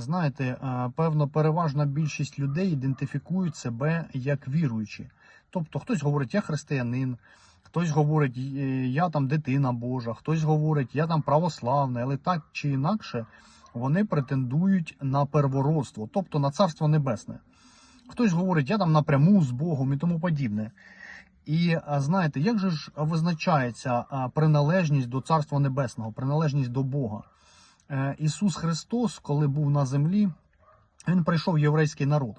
Знаєте, е, певно, переважна більшість людей ідентифікують себе як віруючі. Тобто хтось говорить, я християнин, хтось говорить, «Е, я там дитина Божа, хтось говорить, я там православний, але так чи інакше вони претендують на первородство, тобто на царство небесне. Хтось говорить, я там напряму з Богом і тому подібне. І знаєте, як же ж визначається приналежність до Царства Небесного, приналежність до Бога? Е, Ісус Христос, коли був на землі, Він прийшов в єврейський народ.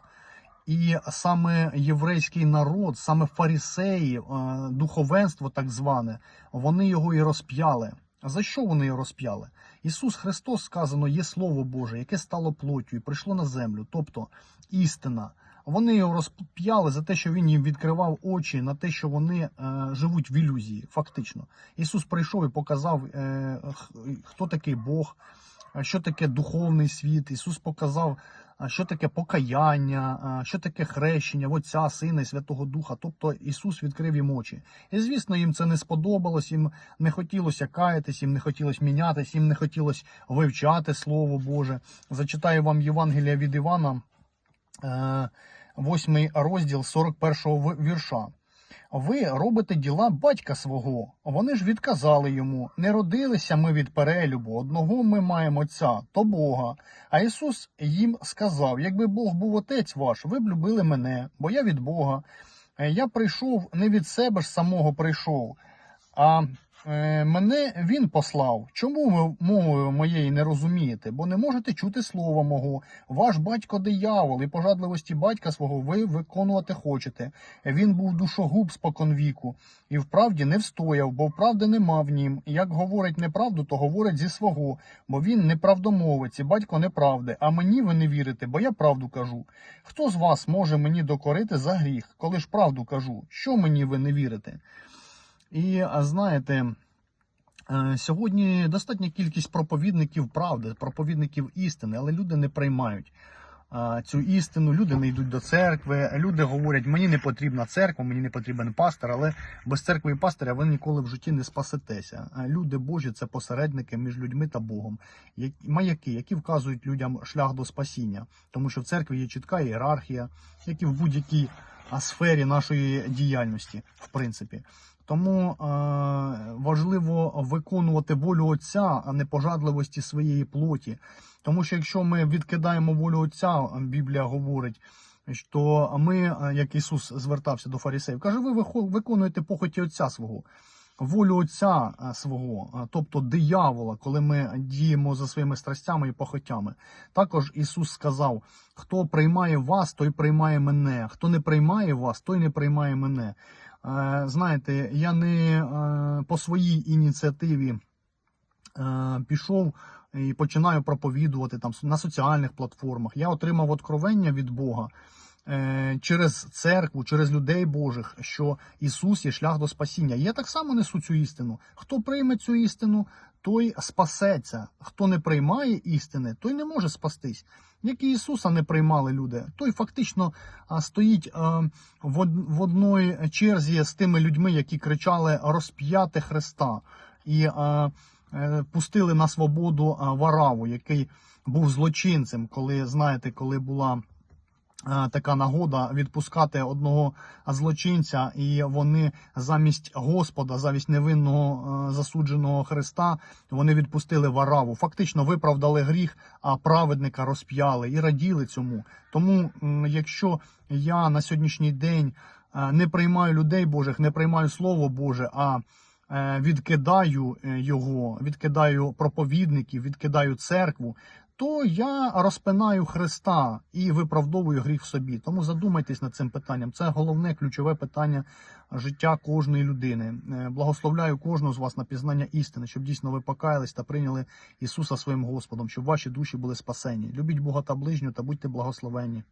І саме єврейський народ, саме фарисеї, е, духовенство так зване, вони його і розп'яли. За що вони його розп'яли? Ісус Христос сказано, є Слово Боже, яке стало плоттю і прийшло на землю, тобто істина. Вони його розп'яли за те, що він їм відкривав очі на те, що вони е, живуть в ілюзії, фактично. Ісус прийшов і показав, е, хто такий Бог, що таке духовний світ. Ісус показав, що таке покаяння, що таке хрещення Отця, Сина і Святого Духа. Тобто Ісус відкрив їм очі. І звісно, їм це не сподобалось, їм не хотілося каятись, їм не хотілося мінятись, їм не хотілося вивчати Слово Боже. Зачитаю вам Євангелія від Івана, е, 8 розділ 41 в- вірша. Ви робите діла батька свого. Вони ж відказали йому: не родилися ми від перелюбу, одного ми маємо отця, то Бога. А Ісус їм сказав: якби Бог був отець ваш, ви б любили мене, бо я від Бога. Е, Я прийшов не від себе ж самого прийшов, а е, мене він послав. Чому ви мовою моєї не розумієте? Бо не можете чути слова мого. Ваш батько диявол, і пожадливості батька свого ви виконувати хочете. Він був душогуб споконвіку, і вправді не встояв, бо вправди нема в нім. Як говорить неправду, то говорить зі свого, бо він неправдомовець, і батько неправди. А мені ви не вірите, бо я правду кажу. Хто з вас може мені докорити за гріх, коли ж правду кажу? Що мені ви не вірите? І знаєте, е, сьогодні достатня кількість проповідників правди, проповідників істини, але люди не приймають цю істину, люди не йдуть до церкви, люди говорять, мені не потрібна церква, мені не потрібен пастор, але без церкви і пастиря ви ніколи в житті не спасетеся. Люди Божі це посередники між людьми та Богом, Як- маяки, які вказують людям шлях до спасіння, тому що в церкві є чітка ієрархія, як і в будь-якій сфері нашої діяльності, в принципі. Тому е, важливо виконувати волю Отця, а не пожадливості своєї плоті. Тому що якщо ми відкидаємо волю Отця, Біблія говорить, що ми, е, як Ісус звертався до фарисеїв, каже, ви виконуєте похоті Отця свого. Волю Отця е, свого, е, тобто диявола, коли ми діємо за своїми страстями і похотями. Також Ісус сказав: хто приймає вас, той приймає мене. Хто не приймає вас, той не приймає мене. Е, Знаєте, я не по своїй ініціативі пішов і починаю проповідувати там на соціальних платформах. Я отримав откровення від Бога через церкву, через людей Божих, що Ісус є шлях до спасіння. Я так само несу цю істину. Хто прийме цю істину, той спасеться. Хто не приймає істини, той не може спастись. Як і Ісуса не приймали люди, той фактично стоїть е, в, одній черзі з тими людьми, які кричали розп'яти Христа, і е, е, пустили на свободу Вараву, який був злочинцем, коли знаєте, коли була е, така нагода відпускати одного злочинця, і вони замість Господа, замість невинного е, засудженого Христа, вони відпустили вараву. Фактично виправдали гріх, а праведника розп'яли і раділи цьому. Тому, якщо я на сьогоднішній день е, не приймаю людей Божих, не приймаю Слово Боже, а е, відкидаю е, його, відкидаю проповідників, відкидаю церкву, то я розпинаю Христа і виправдовую гріх в собі. Тому задумайтесь над цим питанням. Це головне ключове питання життя кожної людини. Е, Благословляю кожного з вас на пізнання істини, щоб дійсно ви покаялись та прийняли Ісуса своїм Господом, щоб ваші душі були спасені. Любіть Бога та ближнього та будьте благословенні.